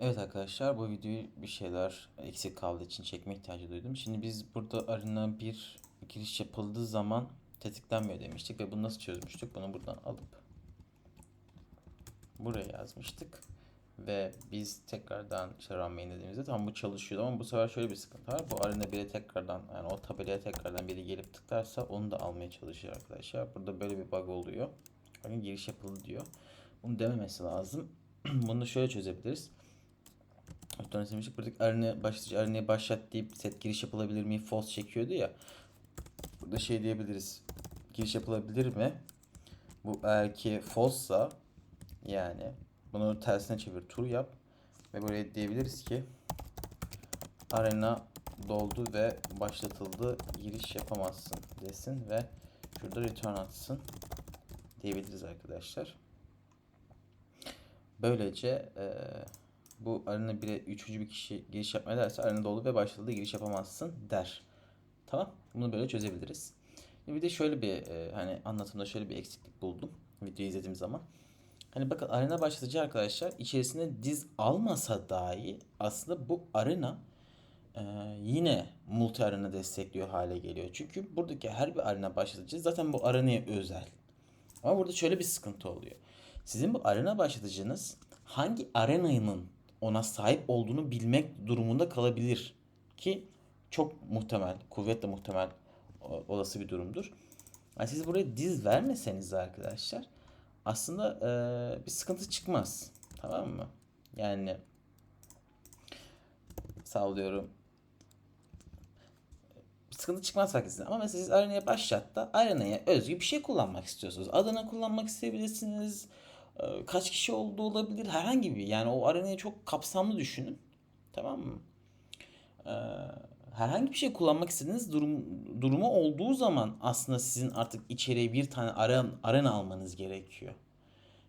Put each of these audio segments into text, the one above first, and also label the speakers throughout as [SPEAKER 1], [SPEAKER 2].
[SPEAKER 1] Evet arkadaşlar bu videoyu bir şeyler eksik kaldığı için çekme ihtiyacı duydum. Şimdi biz burada arena bir giriş yapıldığı zaman tetiklenmiyor demiştik ve bunu nasıl çözmüştük? Bunu buradan alıp buraya yazmıştık. Ve biz tekrardan işte run main dediğimizde tam bu çalışıyordu ama bu sefer şöyle bir sıkıntı var. Bu arena 1'e tekrardan yani o tabelaya tekrardan biri gelip tıklarsa onu da almaya çalışıyor arkadaşlar. Burada böyle bir bug oluyor. Hani giriş yapıldı diyor. Bunu dememesi lazım. Bunu şöyle çözebiliriz. Otomatik demiştik. Buradaki arena başlatıcı arenaya başlat deyip set giriş yapılabilir mi? False çekiyordu ya. Burada şey diyebiliriz. Giriş yapılabilir mi? Bu eğer ki false'sa yani bunu tersine çevir tur yap ve buraya diyebiliriz ki arena doldu ve başlatıldı giriş yapamazsın desin ve şurada return atsın diyebiliriz arkadaşlar. Böylece eee bu arena 1'e üçüncü bir kişi giriş yapmaya derse arena dolu ve başladı giriş yapamazsın der. Tamam. Bunu böyle çözebiliriz. Bir de şöyle bir e, hani anlatımda şöyle bir eksiklik buldum videoyu izlediğim zaman. Hani bakın arena başlatıcı arkadaşlar içerisinde diz almasa dahi aslında bu arena e, yine multi arena destekliyor hale geliyor. Çünkü buradaki her bir arena başlatıcı zaten bu arenaya özel. Ama burada şöyle bir sıkıntı oluyor. Sizin bu arena başlatıcınız hangi arenanın ona sahip olduğunu bilmek durumunda kalabilir. Ki çok muhtemel, kuvvetle muhtemel olası bir durumdur. Yani siz buraya diz vermeseniz arkadaşlar aslında eee, bir sıkıntı çıkmaz. Tamam mı? Yani sallıyorum bir sıkıntı çıkmaz fark etsin. Ama mesela siz arenaya başlatta arenaya özgü bir şey kullanmak istiyorsunuz. Adına kullanmak isteyebilirsiniz. Ee, Kaç kişi olduğu olabilir. Herhangi bir yani o arenayı çok kapsamlı düşünün. Tamam mı? Ee, herhangi bir şey kullanmak istediğiniz durum, durumu olduğu zaman aslında sizin artık içeriye bir tane arena, arena almanız gerekiyor.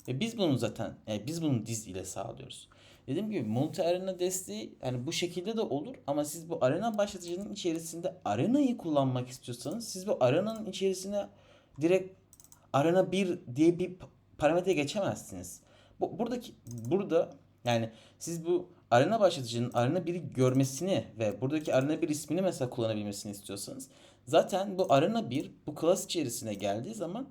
[SPEAKER 1] Ve biz bunu zaten yani biz bunu diz ile sağlıyoruz. Dediğim gibi multi arena desteği yani bu şekilde de olur ama siz bu arena başlatıcının içerisinde arenayı kullanmak istiyorsanız siz bu arenanın içerisine direkt arena 1 diye bir parametre geçemezsiniz. Bu buradaki burada yani siz bu arena başlatıcının arena 1'i görmesini ve buradaki arena 1 ismini mesela kullanabilmesini istiyorsanız zaten bu arena 1 bu klas içerisine geldiği zaman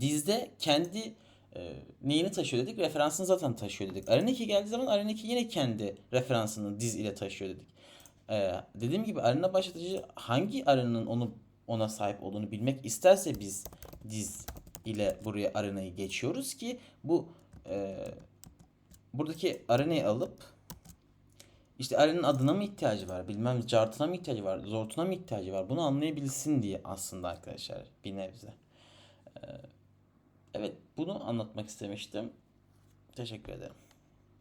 [SPEAKER 1] dizde kendi e, neyini taşıyor dedik? Referansını zaten taşıyor dedik. Arena 2 geldiği zaman Arena 2 yine kendi referansını diz ile taşıyor dedik. E, dediğim gibi arena başlatıcı hangi arenanın onu ona sahip olduğunu bilmek isterse biz diz ile buraya arenayı geçiyoruz ki bu e, buradaki arenayı alıp işte arenanın adına mı ihtiyacı var, bilmem cartına mı ihtiyacı var, zortuna mı ihtiyacı var bunu anlayabilsin diye aslında arkadaşlar bir nebze. Evet, bunu anlatmak istemiştim. Teşekkür ederim.